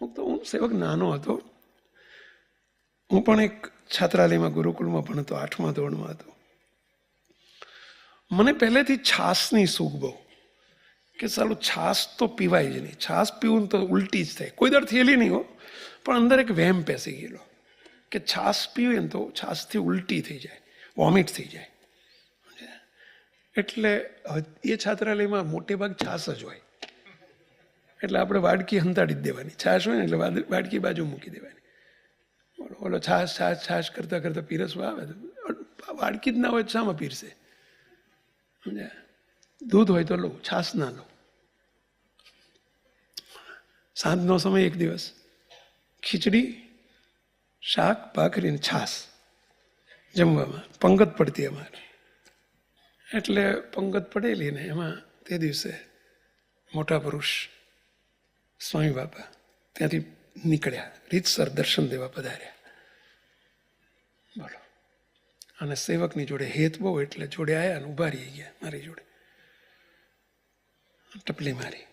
હું તો હું સેવક નાનો હતો હું પણ એક છાત્રાલયમાં ગુરુકુળમાં પણ હતો આઠમા ધોરણમાં હતો મને પહેલેથી છાશની સૂગ બહુ કે સારું છાશ તો પીવાય જ નહીં છાશ પીવું તો ઉલટી જ થાય કોઈ દર થયેલી નહીં હો પણ અંદર એક વહેમ પેસી ગયેલો કે છાશ પીવે ને તો છાશથી ઉલટી થઈ જાય વોમિટ થઈ જાય એટલે એ છાત્રાલયમાં મોટે ભાગ છાશ જ હોય એટલે આપણે વાડકી હંતાડી જ દેવાની છાશ હોય ને એટલે વાડકી બાજુ મૂકી દેવાની ઓલો છાશ છાશ છાશ કરતાં કરતાં પીરસવા આવે વાડકી જ ના હોય શામાં પીરશે સમજ્યા દૂધ હોય તો લઉં છાશ ના લઉં સાંજનો સમય એક દિવસ ખીચડી શાક ભાખરીને છાશ જમવામાં પંગત પડતી અમારે એટલે પંગત પડેલી ને એમાં તે દિવસે મોટા પુરુષ स्वामी बाबा ત્યાંથી નીકળ્યા રીત સર દર્શન દેવા પધાર્યા બોલો અને સેવક ની જોડે હેત બહુ એટલે જોડે આયા અને ઉભા રહી ગયા મારી જોડે ટપલી મારી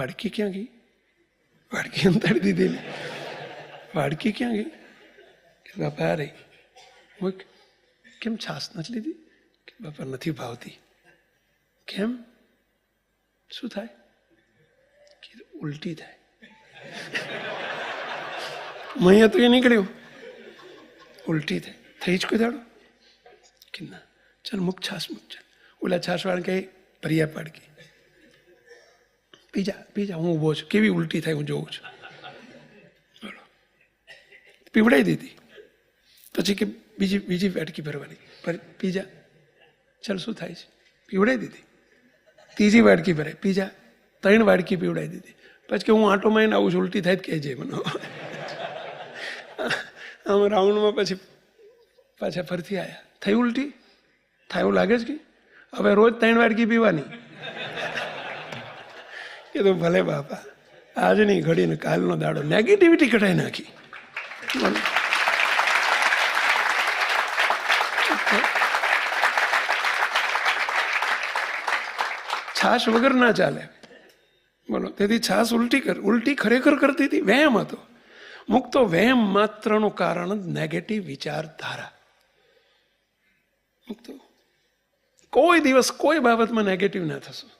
વાડકી ક્યાં ગઈ વાડકી હું તાળી દીધી વાડકી ક્યાં ગઈ કે રા પરઈ કોઈ કમ ચાસન નત લીધી કે બાપા નથી ભાવતી કેમ શું થાય उल्टी थी मण्या तो ये निकलियो उल्टी थी थई चुकी दान किना चल मुख छास मुख छे ओला छास वाण के पर्याप्त पाड़ की पीजा पीजा હું ઉભો છું કેવી ઉલ્ટી થાય હું જોઉ છું પીવડે દીધી પછી કે બીજી બીજી પેટ કી ભરવાની પર પીજા ચલ શું થાય છે પીવડે દીધી તીજી વાડકી ભરે પીજા ત્રીન વાડકી પીવડાઈ દીધી પછી કે હું આંટો મારીને આવું છું ઉલટી થાય જ કહેજે મને આમ રાઉન્ડમાં પછી પાછા ફરતી આવ્યા થઈ ઉલટી થાય એવું લાગે જ કે હવે રોજ ત્રણ વાડકી પીવાની કીધું ભલે બાપા આજની ઘડીને કાલનો દાડો નેગેટિવિટી કઢાઈ નાખી છાશ વગર ના ચાલે બોલો તેથી છાસ ઉલટી કર ઉલટી ખરેખર કરતી હતી વહેમ હતો મુક્તો વહેમ માત્રનું કારણ જ નેગેટિવ વિચારધારા મુક્તો કોઈ દિવસ કોઈ બાબતમાં નેગેટિવ ના થશું